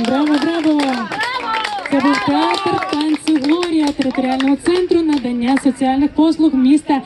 Браво, браво! Це був театр танцю Глорія територіального центру надання соціальних послуг міста.